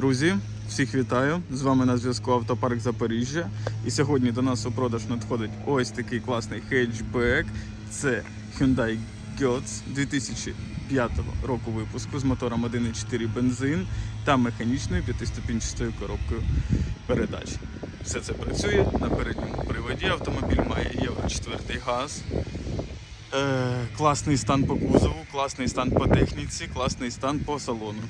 Друзі, всіх вітаю! З вами на зв'язку Автопарк Запоріжжя. І сьогодні до нас у продаж надходить ось такий класний хетчбек. Це Hyundai Getz 2005 року випуску з мотором 1.4 бензин та механічною п'ятиступінчастою коробкою передач. Все це працює на передньому приводі. Автомобіль має Євро 4 газ. Е, класний стан по кузову, класний стан по техніці, класний стан по салону.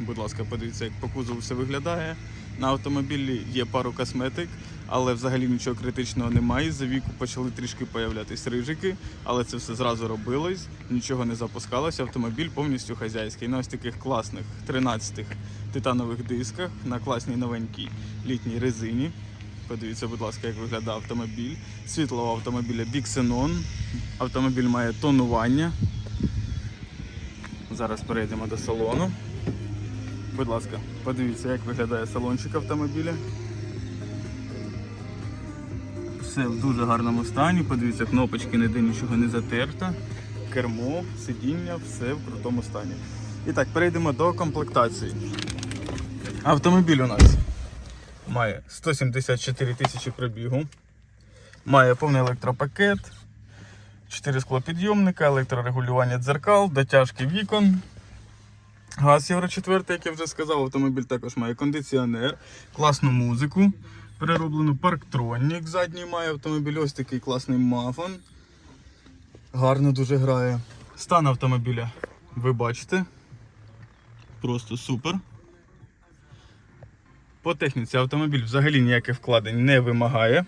Будь ласка, подивіться, як по кузову все виглядає. На автомобілі є пару косметик, але взагалі нічого критичного немає. За віку почали трішки появлятись рижики, але це все зразу робилось, нічого не запускалося. Автомобіль повністю хазяйський. На ось таких класних 13-х титанових дисках, на класній новенькій літній резині. Подивіться, будь ласка, як виглядає автомобіль. Світло у автомобіля Bixenon. Автомобіль має тонування. Зараз перейдемо до салону. Будь ласка, подивіться, як виглядає салончик автомобіля. Все в дуже гарному стані. Подивіться, кнопочки ніде нічого не затерто. Кермо, сидіння, все в крутому стані. І так, перейдемо до комплектації. Автомобіль у нас має 174 тисячі пробігу, має повний електропакет, 4 склопідйомника, електрорегулювання дзеркал, дотяжки вікон. Газ Євро 4, як я вже сказав, автомобіль також має кондиціонер, класну музику, перероблену парктронік задній має автомобіль, ось такий класний мафон. Гарно дуже грає. Стан автомобіля ви бачите. Просто супер. По техніці автомобіль взагалі ніяких вкладень не вимагає.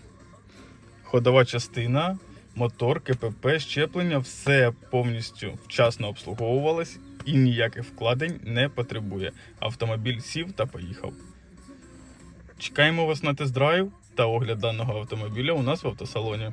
Ходова частина, мотор, КПП, щеплення, все повністю вчасно обслуговувалось і ніяких вкладень не потребує. Автомобіль сів та поїхав. Чекаємо вас на тест-драйв та огляд даного автомобіля у нас в автосалоні.